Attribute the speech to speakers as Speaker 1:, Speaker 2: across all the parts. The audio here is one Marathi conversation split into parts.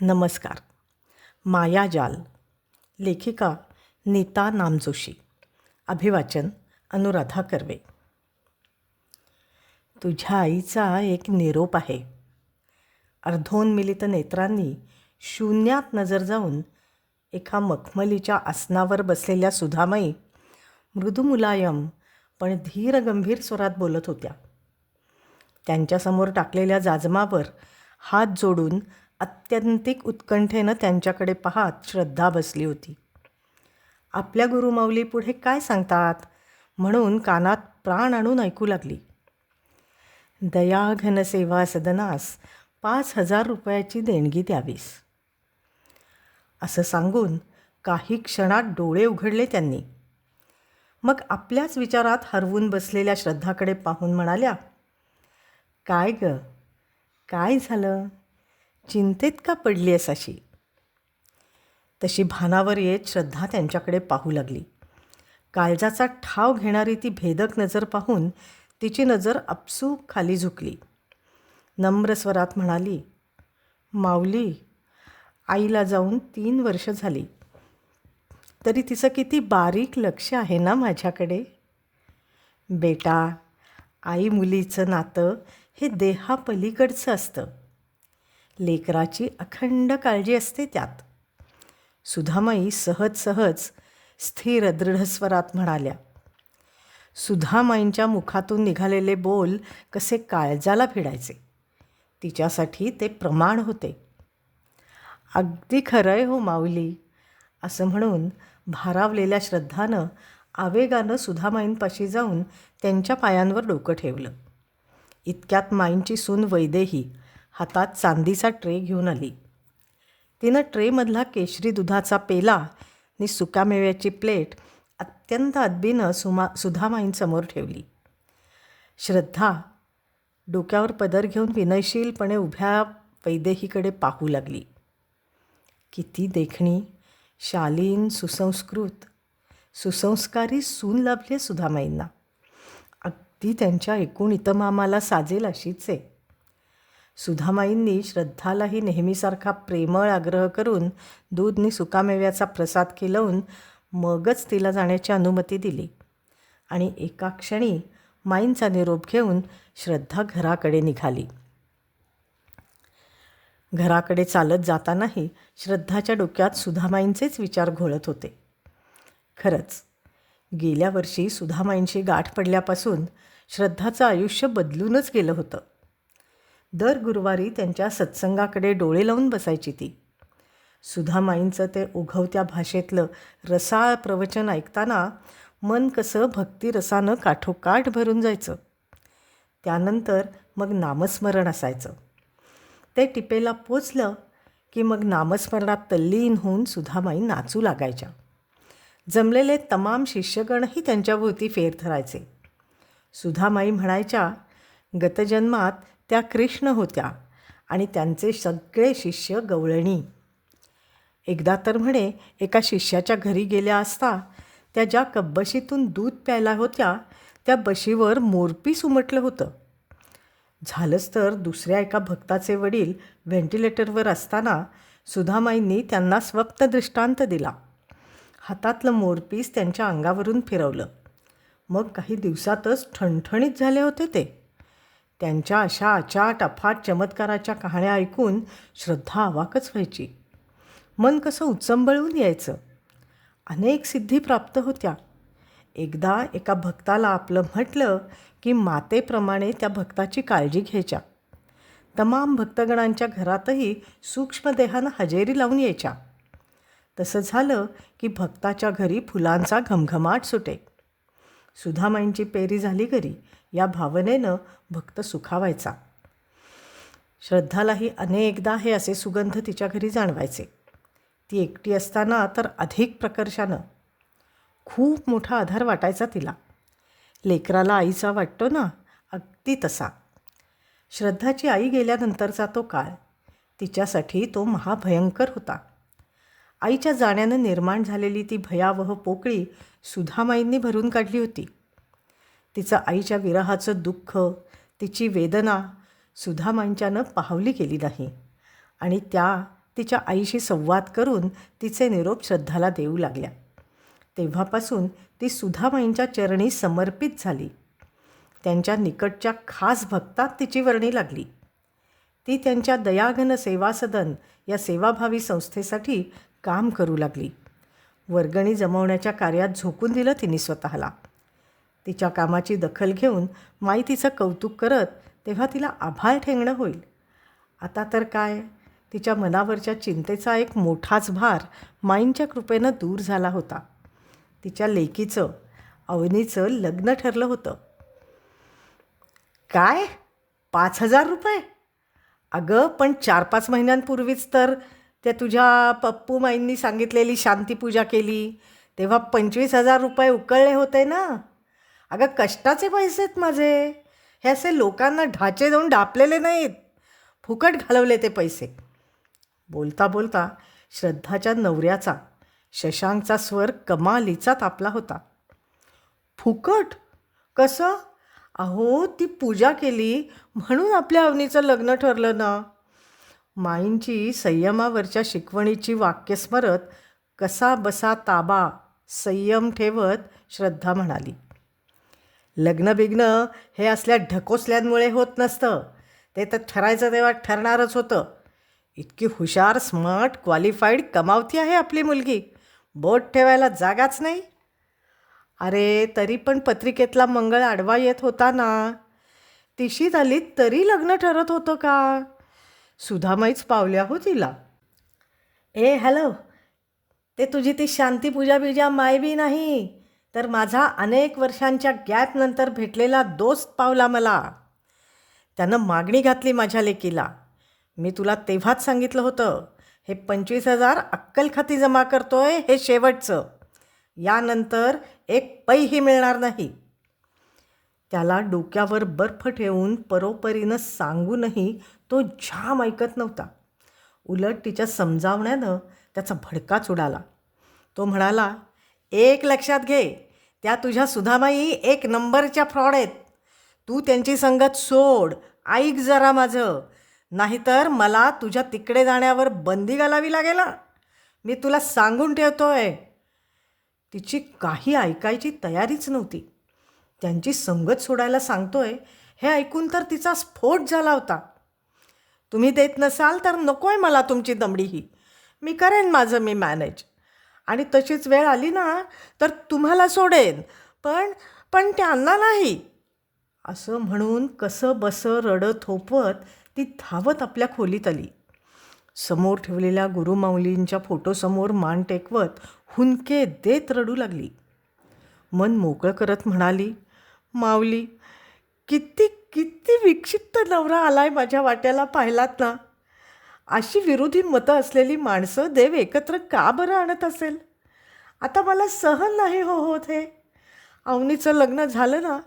Speaker 1: नमस्कार. मायाजाल लेखिका नीता नामजोशी. अभिवाचन अनुराधा कर्वे. तुझ्या आईचा एक निरोप आहे. अर्धोन्मिलित नेत्रांनी शून्यात नजर जाऊन एका मखमलीच्या आसनावर बसलेल्या सुधामाई मृदुमुलायम पण धीर गंभीर स्वरात बोलत होत्या. त्यांच्यासमोर टाकलेल्या जाजमावर हात जोडून अत्यंतिक उत्कंठेनं त्यांच्याकडे पाहत श्रद्धा बसली होती. आपल्या गुरुमाऊली पुढे काय सांगतात? म्हणून कानात प्राण आणून ऐकू लागली. दयाघन सेवा सदनास पाच हजार रुपयाची देणगी द्यावीस. असं सांगून काही क्षणात डोळे उघडले त्यांनी. मग आपल्याच विचारात हरवून बसलेल्या श्रद्धाकडे पाहून म्हणाल्या काय ग? काय झालं? चिंतेत का पडली आहेस अशी? तशी भानावर येत श्रद्धा त्यांच्याकडे पाहू लागली. काळजाचा ठाव घेणारी ती भेदक नजर पाहून तिची नजर आपसूक खाली झुकली. नम्र स्वरात म्हणाली माऊली आईला जाऊन तीन वर्ष झाली. तरी तिचं किती बारीक लक्ष आहे ना माझ्याकडे? बेटा आई मुलीचं नातं हे देहापलीकडचं असतं. लेकराची अखंड काळजी असते त्यात. सुधामाई सहज सहज स्थिर दृढ स्वरात म्हणाल्या सुधामाईंच्या मुखातून निघालेले बोल कसे काळजाला फिडायचे तिच्यासाठी ते प्रमाण होते. अगदी खरंय हो माऊली असं म्हणून भारावलेल्या श्रद्धानं आवेगानं सुधामाईंपाशी जाऊन त्यांच्या पायांवर डोकं ठेवलं. इतक्यात माईंची सून वैदेही हातात चांदीचा ट्रे घेऊन आली. तिनं ट्रेमधला केशरी दुधाचा पेला आणि सुकामेव्याची प्लेट अत्यंत अदबीनं सुमा सुधामाईंसमोर ठेवली. श्रद्धा डोक्यावर पदर घेऊन विनयशीलपणे उभ्या वैदेहीकडे पाहू लागली. किती देखणी शालीन सुसंस्कृत सुसंस्कारी सून लाभली सुधामाईंना. अगदी त्यांच्या एकूण इतमामाला साजेल अशीच आहे. सुधामाईंनी श्रद्धालाही नेहमीसारखा प्रेमळ आग्रह करून दूधनी सुकामेव्याचा प्रसाद केलवून मगच तिला जाण्याची अनुमती दिली. आणि एका क्षणी माईंचा निरोप घेऊन श्रद्धा घराकडे निघाली. घराकडे चालत जातानाही श्रद्धाच्या डोक्यात सुधामाईंचेच विचार घोळत होते. खरंच गेल्या वर्षी सुधामाईंशी गाठ पडल्यापासून श्रद्धाचं आयुष्य बदलूनच गेलं होतं. दर गुरुवारी त्यांच्या सत्संगाकडे डोळे लावून बसायची ती. सुधामाईंचं ते उघवत्या भाषेतलं रसाळ प्रवचन ऐकताना मन कसं भक्तिरसानं काठोकाठ भरून जायचं. त्यानंतर मग नामस्मरण असायचं. ते टिपेला पोचलं की मग नामस्मरणात तल्लीन होऊन सुधामाई नाचू लागायच्या. जमलेले तमाम शिष्यगणही त्यांच्याभोवती फेर धरायचे. सुधामाई म्हणायच्या गतजन्मात त्या कृष्ण होत्या आणि त्यांचे सगळे शिष्य गवळणी. एकदा तर म्हणे एका शिष्याच्या घरी गेल्या असता त्या ज्या कब्बशीतून दूध प्यायला होत्या त्या बशीवर मोरपीस उमटलं होतं. झालंच तर दुसऱ्या एका भक्ताचे वडील व्हेंटिलेटरवर असताना सुधामाईंनी त्यांना स्वप्न दृष्टांत दिला. हातातलं मोरपीस त्यांच्या अंगावरून फिरवलं. मग काही दिवसातच ठणठणीत झाले होते ते. त्यांच्या अशा अचाट अफाट चमत्काराच्या कहाण्या ऐकून श्रद्धा अवाकच व्हायची. मन कसं उचंबळून यायचं? अनेक सिद्धी प्राप्त होत्या. एकदा एका भक्ताला आपलं म्हटलं की मातेप्रमाणे त्या भक्ताची काळजी घ्यायच्या. तमाम भक्तगणांच्या घरातही सूक्ष्मदेहानं हजेरी लावून यायच्या. तसं झालं की भक्ताच्या घरी फुलांचा घमघमाट सुटे. सुधामाईंची पेरी झाली घरी. या भावनेनं भक्त सुखावायचा. श्रद्धालाही अनेकदा हे असे सुगंध तिच्या घरी जाणवायचे. ती एकटी असताना तर अधिक प्रकर्षानं खूप मोठा आधार वाटायचा तिला. लेकराला आईचा वाटतो ना अगदी तसा. श्रद्धाची आई गेल्यानंतरचा तो काळ. तिच्यासाठी तो महाभयंकर होता. आईच्या जाण्यानं निर्माण झालेली ती भयावह पोकळी सुधामाईंनी भरून काढली होती. तिचं आईच्या विरहाचं दुःख तिची वेदना सुधामाईंच्यानं पाहवली गेली नाही. आणि त्या तिच्या आईशी संवाद करून तिचे निरोप श्रद्धाला देऊ लागल्या. तेव्हापासून ती सुधामाईंच्या चरणी समर्पित झाली. त्यांच्या निकटच्या खास भक्तात तिची वर्णी लागली. ती त्यांच्या दयाघन सेवा सदन या सेवाभावी संस्थेसाठी काम करू लागली. वर्गणी जमवण्याच्या कार्यात झोकून दिलं तिने स्वतःला. तिच्या कामाची दखल घेऊन माई तिचं कौतुक करत तेव्हा तिला आभाळ ठेंगणं होईल. आता तर काय? तिच्या मनावरच्या चिंतेचा एक मोठाच भार माईंच्या कृपेनं दूर झाला होता. तिच्या लेकीचं अवनीचं लग्न ठरलं होतं. काय? पाच हजार रुपये? अगं पण चार पाच महिन्यांपूर्वीच तर त्या तुझ्या पप्पू माईंनी सांगितलेली शांतीपूजा केली. तेव्हा पंचवीस हजार रुपये उकळले होते ना? अगं कष्टाचे पैसे आहेत माझे. हे असे लोकांना ढाचे देऊन डापलेले नाहीत. फुकट घालवले ते पैसे. बोलता बोलता श्रद्धाच्या नवऱ्याचा शशांकचा स्वर कमालीचा तापला होता. फुकट? कसं? अहो ती पूजा केली म्हणून आपल्या अवनीचं लग्न ठरलं ना. माईंची संयमावरच्या शिकवणीची वाक्य स्मरत कसा बसा ताबा संयम ठेवत श्रद्धा म्हणाली. लग्नबिग्न हे असल्या ढकोसल्यांमुळे होत नसतं. ते तर ठरायचं तेव्हा ठरणारच होतं. इतकी हुशार स्मार्ट क्वालिफाईड कमावती आहे आपली मुलगी. बोट ठेवायला जागाच नाही. अरे तरी पण पत्रिकेतला मंगळ आडवा येत होता ना. तिशी झाली तरी लग्न ठरत होतं का? सुधामाईच पावल्या हो तिला. ए हॅलो. ते तुझी ती शांतीपूजा बिजा माय बी नाही. तर माझा अनेक वर्षांच्या गॅपनंतर भेटलेला दोस्त पावला मला. त्यानं मागणी घातली माझ्या लेकीला. मी तुला तेव्हाच सांगितलं होतं हे पंचवीस हजार अक्कलखाती जमा करतोय हे शेवटचं. यानंतर एक पैही मिळणार नाही. त्याला डोक्यावर बर्फ ठेवून परोपरीनं सांगूनही तो जाम ऐकत नव्हता. उलट तिच्या समजावण्यानं त्याचा भडकाच उडाला तो म्हणाला एक लक्षात घे. त्या तुझ्या सुधामाई एक नंबरच्या फ्रॉड आहेत. तू त्यांची संगत सोड. ऐक जरा माझं. नाहीतर मला तुझ्या तिकडे जाण्यावर बंदी घालावी लागेल. मी तुला सांगून ठेवतो आहे तिची काही ऐकायची तयारीच नव्हती. त्यांची संगत सोडायला सांगतोय हे ऐकून तर तिचा स्फोट झाला होता. तुम्ही देत नसाल तर नको आहे मला तुमची दमडी ही. मी करेन माझं मी मॅनेज. आणि तशीच वेळ आली ना तर तुम्हाला सोडेन. पण पण त्यांना नाही. असं म्हणून कसं बसं रडत थोपवत ती धावत आपल्या खोलीत आली. समोर ठेवलेल्या गुरुमाऊलींच्या फोटोसमोर मान टेकवत हुंके देत रडू लागली. मन मोकळं करत म्हणाली माऊली किती किती विक्षिप्त नवरा आलाय माझ्या वाट्याला पाहिलात ना. अशी विरोधी मतं असलेली माणसं देव एकत्र का बरं आणत असेल? आता मला सहन नाही हो होत हे. अवनीचं लग्न झालं ना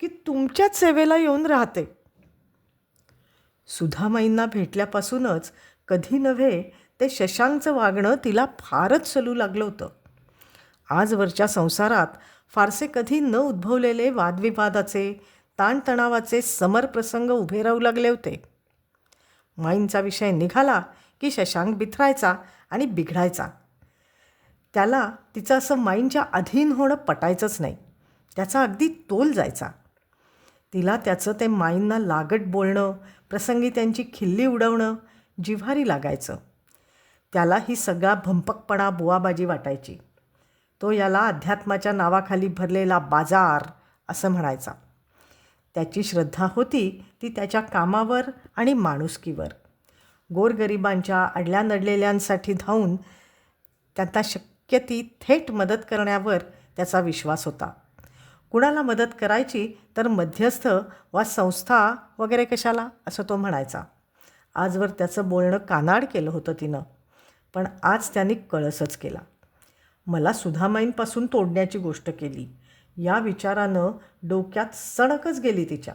Speaker 1: की तुमच्याच सेवेला येऊन राहते. सुधामाईंना भेटल्यापासूनच कधी नव्हे ते शशांकचं वागणं तिला फारच चलू लागलं होतं. आजवरच्या संसारात फारसे कधी न उद्भवलेले वादविवादाचे ताणतणावाचे समर प्रसंग उभे राहू लागले होते. माईंचा विषय निघाला की शशांक बिथरायचा आणि बिघडायचा. त्याला तिचं असं माईंच्या अधीन होणं पटायचंच नाही. त्याचा अगदी तोल जायचा. तिला त्याचं ते माईंना लागट बोलणं प्रसंगी त्यांची खिल्ली उडवणं जिव्हारी लागायचं. त्याला ही सगळा भंपकपणा बुवाबाजी वाटायची. तो याला अध्यात्माच्या नावाखाली भरलेला बाजार असं म्हणायचा. त्याची श्रद्धा होती ती त्याच्या कामावर आणि माणुसकीवर. गोरगरिबांच्या अडल्या नडलेल्यांसाठी धावून त्यांना शक्य ती थेट मदत करण्यावर त्याचा विश्वास होता. कुणाला मदत करायची तर मध्यस्थ वा संस्था वगैरे कशाला? असं तो म्हणायचा. आजवर त्याचं बोलणं कानाड केलं होतं तिनं पण आज त्याने कळसच केला. मला सुधामाईंपासून तोडण्याची गोष्ट केली. या विचारानं डोक्यात सणकच गेली तिच्या.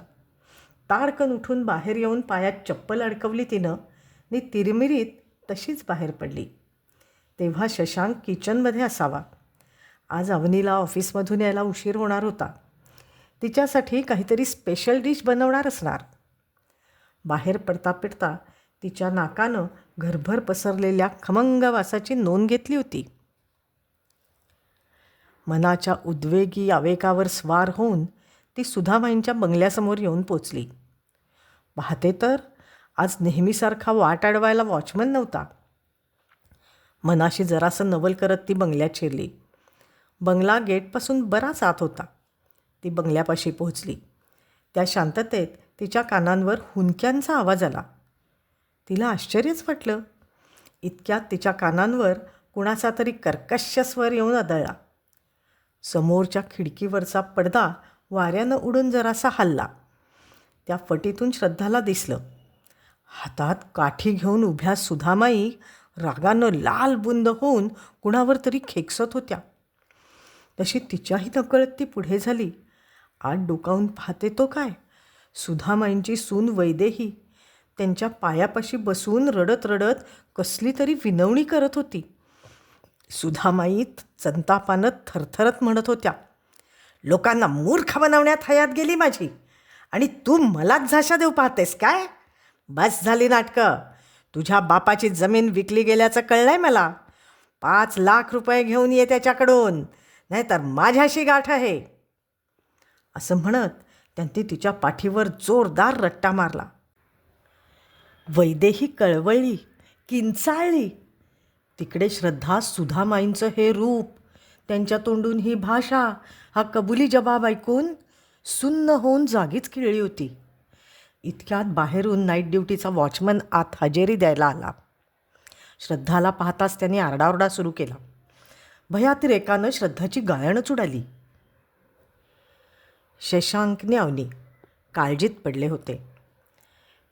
Speaker 1: ताडकन उठून बाहेर येऊन पायात चप्पल अडकवली तिनं. आणि तिरमिरीत तशीच बाहेर पडली. तेव्हा शशांक किचनमध्ये असावा. आज अवनीला ऑफिसमधून यायला उशीर होणार होता. तिच्यासाठी काहीतरी स्पेशल डिश बनवणार असणार. बाहेर पडता पडता तिच्या नाकानं घरभर पसरलेल्या खमंग वासाची नोंद घेतली होती. मनाच्या उद्वेगी आवेगावर स्वार होऊन ती सुधाबाईंच्या बंगल्यासमोर येऊन पोचली. पाहते तर आज नेहमीसारखा वाट अडवायला वॉचमन नव्हता. मनाशी जरासं नवल करत ती बंगल्यात शिरली. बंगला गेटपासून बराच आत होता. ती बंगल्यापाशी पोहोचली. त्या शांततेत तिच्या कानांवर हुंक्यांचा आवाज आला. तिला आश्चर्यच वाटलं. इतक्यात तिच्या कानांवर कुणाचा तरी कर्कश स्वर येऊन आदळला. समोरच्या खिडकीवरचा पडदा वाऱ्यानं उडून जरासा हल्ला. त्या फटीतून श्रद्धाला दिसलं. हातात काठी घेऊन उभ्या सुधामाई रागानं लाल बुंद होऊन कुणावर तरी खेकसत होत्या. तशी तिच्याही नकळत ती पुढे झाली. आत डोकावून पाहते तो काय? सुधामाईंची सून वैदेही. त्यांच्या पायापाशी बसून रडत रडत कसली तरी विनवणी करत होती. सुधामाई संतापानं थरथरत म्हणत होत्या लोकांना मूर्ख बनवण्यात हयात गेली माझी आणि तू मलाच झाशा देऊ पाहतेस काय? बस झाली नाटकं. तुझ्या बापाची जमीन विकली गेल्याचं कळलं आहे मला. पाच लाख रुपये घेऊन ये त्याच्याकडून नाहीतर माझ्याशी गाठ आहे. असं म्हणत त्यांनी तिच्या पाठीवर जोरदार रट्टा मारला. वैदेही कळवळली किंचाळली तिकडे श्रद्धा सुधामाईंचं हे रूप त्यांच्या तोंडून ही भाषा हा कबुली जबाब ऐकून सुन्न होऊन जागीच खिळली होती. इतक्यात बाहेरून नाईट ड्युटीचा वॉचमन आत हजेरी द्यायला आला. श्रद्धाला पाहताच त्यांनी आरडाओरडा सुरू केला. भयातिरेकानं श्रद्धाची गायणच उडाली शशांकने अवनी काळजीत पडले होते.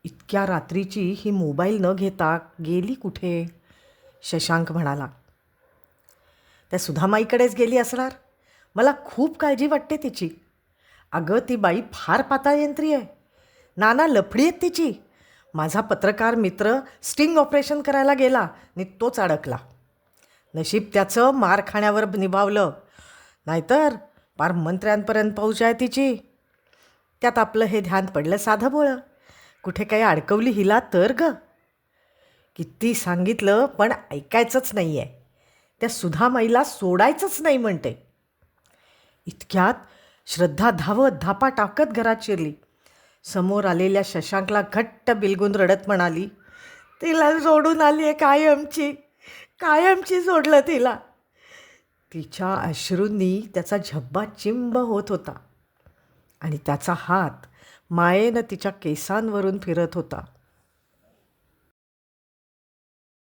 Speaker 1: इतक्या रात्रीची ही मोबाईल न घेता गेली कुठे? शशांक म्हणाला त्या सुधामाईकडेच गेली असणार? मला खूप काळजी वाटते तिची. अगं ती बाई फार पाताळयंत्री आहे. नाना लफडी आहेत तिची. माझा पत्रकार मित्र स्टिंग ऑपरेशन करायला गेला आणि तोच अडकला. नशीब त्याचं मार खाण्यावर निभावलं. नाहीतर पार मंत्र्यांपर्यंत पोहोच आहे तिची. त्यात आपलं हे ध्यान पडलं साधं बोळं. कुठे काही अडकवली हिला तर गं. किती सांगितलं पण ऐकायचंच नाही आहे त्या सुधामाईला सोडायचंच नाही म्हणते. इतक्यात श्रद्धा धावत धापा टाकत घरात शिरली. समोर आलेल्या शशांकला घट्ट बिलगून रडत म्हणाली तिला सोडून आली आहे कायमची कायमची सोडलं तिला. तिच्या अश्रूंनी त्याचा झब्बा चिंब होत होता आणि त्याचा हात मायेनं तिच्या केसांवरून फिरत होता.